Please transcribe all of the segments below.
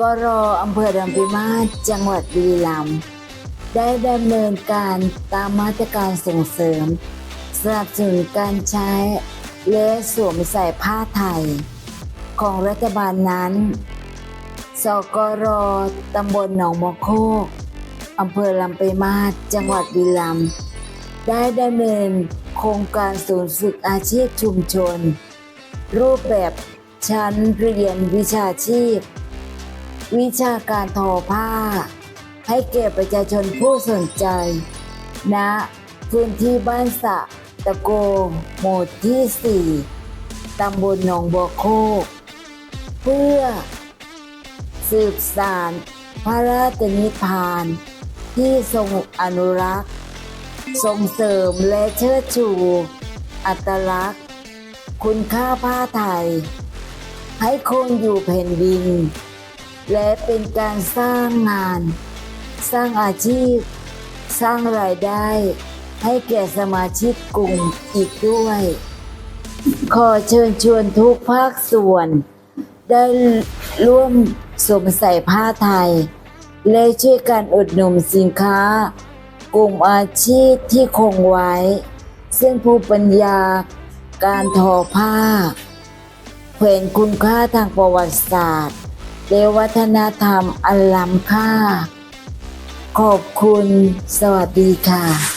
กรอำเภอดำปิมาศจังหวัดบุรีรัมย์ได้ดำเนินการตามมาตรการส่งเสริมสนับสนุนการใช้และสวมใส่ผ้าไทย ของรัฐบาลนั้น สกรตำบลหนองมะโคกอำเภอลำปางมาศจังหวัดบุรีรัมย์ได้ดำเนินโครงการศูนย์ฝึกอาชีพชุมชน รูปแบบชั้นเรียนวิชาชีพ วิชาการทอผ้า ให้แก่ประชาชนผู้สนใจณพื้นที่บ้านสะตะโกหมู่ที่ 4 ตำบลหนองบัวโคก เพื่อ สืบสารพระราชนิพพาน ที่ทรงอนุรักษ์ ส่งเสริมและเชิดชู อัตลักษณ์ คุณค่าผ้าไทย ให้คงอยู่แผ่นดิน และเป็นการสร้างงาน สร้างอาชีพ สร้างรายได้ ให้แก่สมาชิกกลุ่มอีกด้วย ขอเชิญชวนทุกภาคส่วน ได้ร่วมสวมใส่ผ้าไทย และช่วยกันอุดหนุนสินค้า กลุ่มอาชีพที่คงไว้ ซึ่งผู้ปัญญาการทอผ้าเผยคุณค่าทางประวัติศาสตร์ และวัฒนธรรมอันล้ำค่า ขอบคุณ สวัสดีค่ะ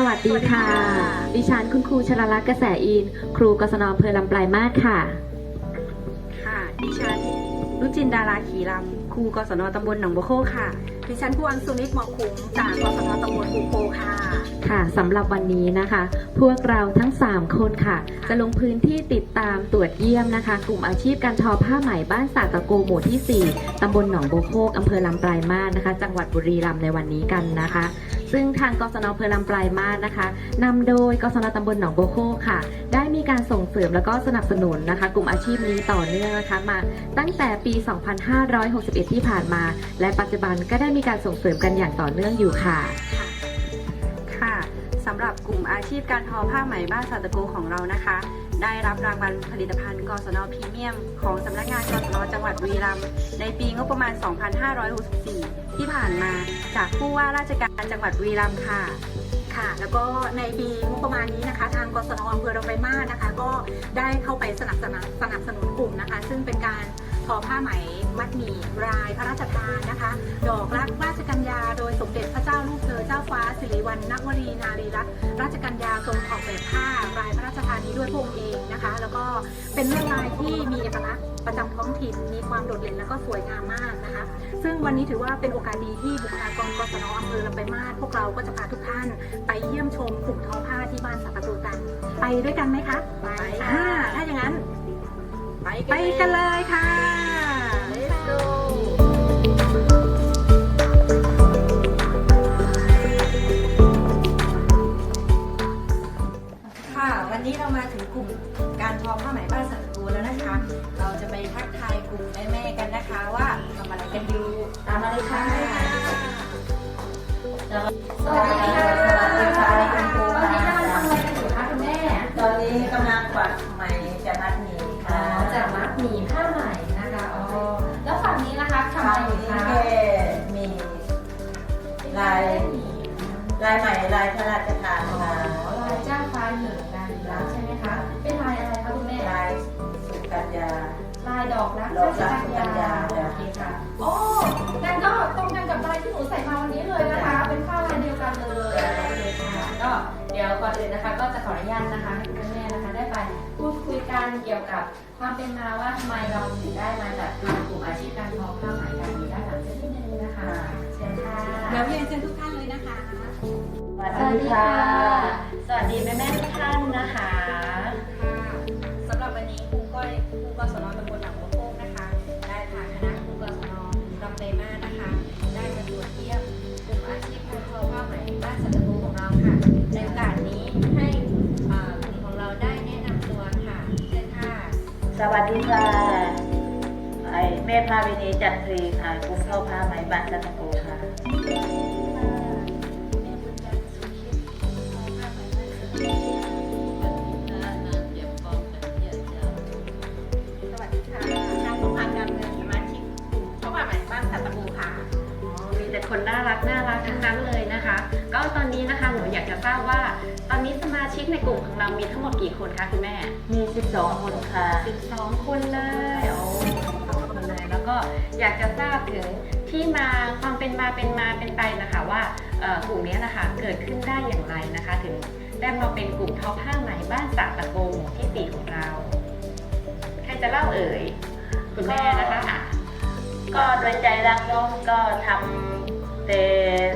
สวัสดีค่ะ ดิฉันคุณครูชลลักษณ์กระแสอิน ครูกศนอำเภอลำปลายมาศค่ะ ค่ะ ดิฉันรุจินดาราขีลำครูกศนตำบลหนองบัวโคกค่ะ ดิฉันผู้อังสุนิตหมอคุ้มจากกศนตำบลภูโพค่ะ ค่ะสำหรับวันนี้นะคะ พวกเราทั้ง 3 คนค่ะ จะลงพื้นที่ติดตามตรวจเยี่ยมนะคะ กลุ่มอาชีพการทอผ้าไหมบ้านสาตะโกหมู่ที่ 4ตำบลหนองโบวโคกอำเภอลำปลายมาศนะคะ จังหวัดบุรีรัมย์ในวันนี้กันนะคะ ซึ่งทางกศนอำเภอลำปลายมาศนะคะนำโดยกศนตำบลหนองโบโคค่ะ ได้มีการส่งเสริมแล้วก็สนับสนุนนะคะ กลุ่มอาชีพนี้ต่อเนื่องนะคะมาตั้งแต่ปี 2561 ที่ผ่านมา และปัจจุบันก็ได้มีการส่งเสริมกันอย่างต่อเนื่องอยู่ค่ะค่ะสำหรับกลุ่มอาชีพการทอผ้าไหมบ้านสาตะโกของเรานะคะ ได้รับรางวัลผลิตภัณฑ์กศนพรีเมียม ของสำนักงานกศนจังหวัดบุรีรัมย์ในปีงบประมาณ 2564 ที่ผ่านมาจากผู้ว่าราชการจังหวัดบุรีรัมย์ค่ะค่ะแล้วก็ในปีงบประมาณนี้นะคะ ทางกศนอำเภอลำปางมาศนะคะ ก็ได้เข้าไปสนับสนุนสนับสนุนกลุ่มนะคะ ซึ่งเป็นการทอผ้าไหมมัดหมี่รายพระราชทานนะคะ ดอกรักราชกัญญา โดยสมเด็จพระเจ้าลูกเธอเจ้าฟ้าสิริวัณณวรีนารีรัตนราชกัญญาทรงออกแบบผ้ารายพระราช ด้วยพระองค์เองนะคะ แล้วก็เป็นลวดลายที่มีเอกลักษณ์ประจำท้องถิ่นมีความโดดเด่นแล้วก็สวยงามมากนะคะ ซึ่งวันนี้ถือว่าเป็นโอกาสดีที่บุคลากรกศนอำเภอลำปมาศพวกเราก็จะพาทุกท่าน ไปเยี่ยมชมกลุ่มทอผ้าที่บ้านสัปะตูกัน ไปด้วยกันไหมคะไปค่ะถ้าอย่างนั้น ไปกันเลยค่ะ วันนี้เรามาถึงกลุ่มการทอผ้าไหมบ้านสัตตูแล้วนะคะ เราจะไปทักทายกลุ่มแม่ๆกันนะคะว่าทำอะไรกันอยู่ตามมาเลยค่ะสวัสดีค่ะสวัสดีค่ะายดอกรักดอกรักสุกัญญาโอเคค่ะโอ้งั้นก็ตรงกันกับลายที่หนูใส่มาวันนี้เลยนะคะ เป็นผ้าลายเดียวกันเลยโอเคค่ะก็เดี๋ยวก่อนอื่นนะคะ ก็จะขออนุญาตนะคะให้คุณแม่นะคะได้ไปพูดคุยกันเกี่ยวกับความเป็นมาว่าทำไมเราถึงได้มาจัดกลุ่มอาชีพการทอผ้าไหมกันอยู่ด้านหลังสักนิดนึงนะคะเชิญค่ะเดี๋ยวเรียนเชิญทุกท่านเลยนะคะ สวัสสวัสดีดีค่ะค่ะ สวัสดีแม่แม่ๆทุกท่านนะคะค่ะ วัสดีค่ะไอแม่พาวินีจันทรีค่ะกลุ่มเข้าพาไหมบ้านสัตโกค่ะสวัสดีค่ะนางสมพันธ์การเมืองสมาชิกกลุ่มเข้ามาใหม่บ้านสัตบูค่ะมีแต่คนน่ารักน่ารักทั้งนั้นเลยนะคะ ก็ตอนนี้นะคะหนูอยากจะทราบว่าต อนนี้สมาชิกในกลุ่มของเรามีทั้งหมดกี่คนคะคุณแม่ มี 12 คนค่ะ 12 คนเลยโอ้12คนเลยแล้วก็อยากจะทราบถึงที่มาความเป็นมาเป็นมาเป็นไปนะคะว่าเอ่อกลุ่มนี้นะคะเกิดขึ้นได้อย่างไรนะคะ ถึงได้มาเป็นกลุ่มทอผ้าไหมบ้านสาตะโกหมู่ที่สี่ของเรา ใครจะเล่าเอ่ย คุณแม่นะคะอะ ก็โดยใจรักน้องก็ทำแต่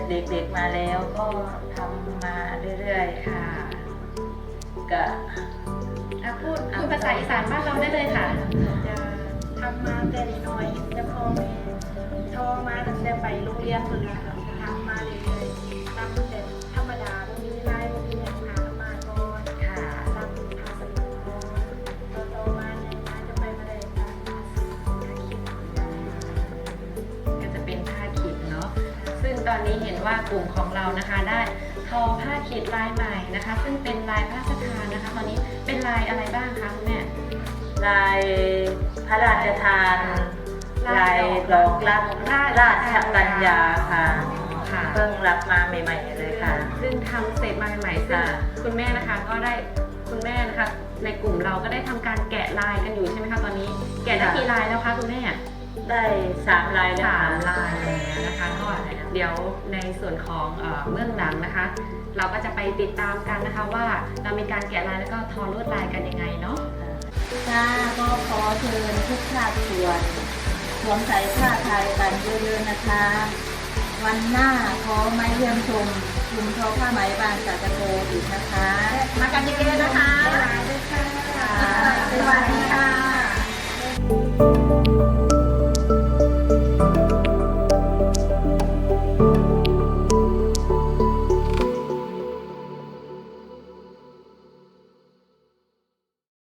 เด็กๆมาแล้วก็ทำ มาเรื่อยๆค่ะก็อะพูดพูดภาษาอีสานบ้านเราได้เลยค่ะ จะทำมาแต่นิดหน่อยจะพอแม่โทรมาตั้งแต่ไปโรงเรียนคนละทำมาเรื่อยๆทำแต่ธรรมดาพวกนี้ไล่พวกนี้เนี่ยหามาก่อนค่ะทำทาสนุกก่อนโตๆมาเนี่ยมาจะไปไม่ได้ทำมาสิขาคิดก็จะเป็นผ้าขีดเนาะซึ่งตอนนี้เห็นว่ากลุ่มของเรานะคะได้ ทอผ้าขีดลายใหม่นะคะ ซึ่งเป็นลายพระราชทานนะคะ ตอนนี้เป็นลายอะไรบ้างคะคุณแม่ ลายพระราชทาน ลายดอกรักราชกัญญาค่ะค่ะเพิ่งรับมาใหม่ ๆ เลยค่ะ ซึ่งทำเสร็จมาใหม่ๆซึ่งค่ะคุณแม่นะคะก็ได้คุณแม่นะคะ ในกลุ่มเราก็ได้ทำการแกะลายกันอยู่ใช่ไหมคะตอนนี้ แกะได้กี่ลายแล้วคะคุณแม่ได้สามลายแล้วสาค่ะมลายแล้วนะคะก็ เดี๋ยวในส่วนของเอ่อเบื้องหลังนะคะ เราก็จะไปติดตามกันนะคะว่าเรามีการแกะลายแล้วก็ทอลวดลายกันยังไงเนาะค่ะก็ขอเชิญทุกภาคส่วนสวมใส่ผ้าไทยกันเยอะๆนะคะ วันหน้าขอมาเยี่ยมชมกลุ่มทอผ้าไหมบางสัตโกอีกนะคะ มากันเยอะๆนะคะสวัสดีค่ะสวัสดีค่ะ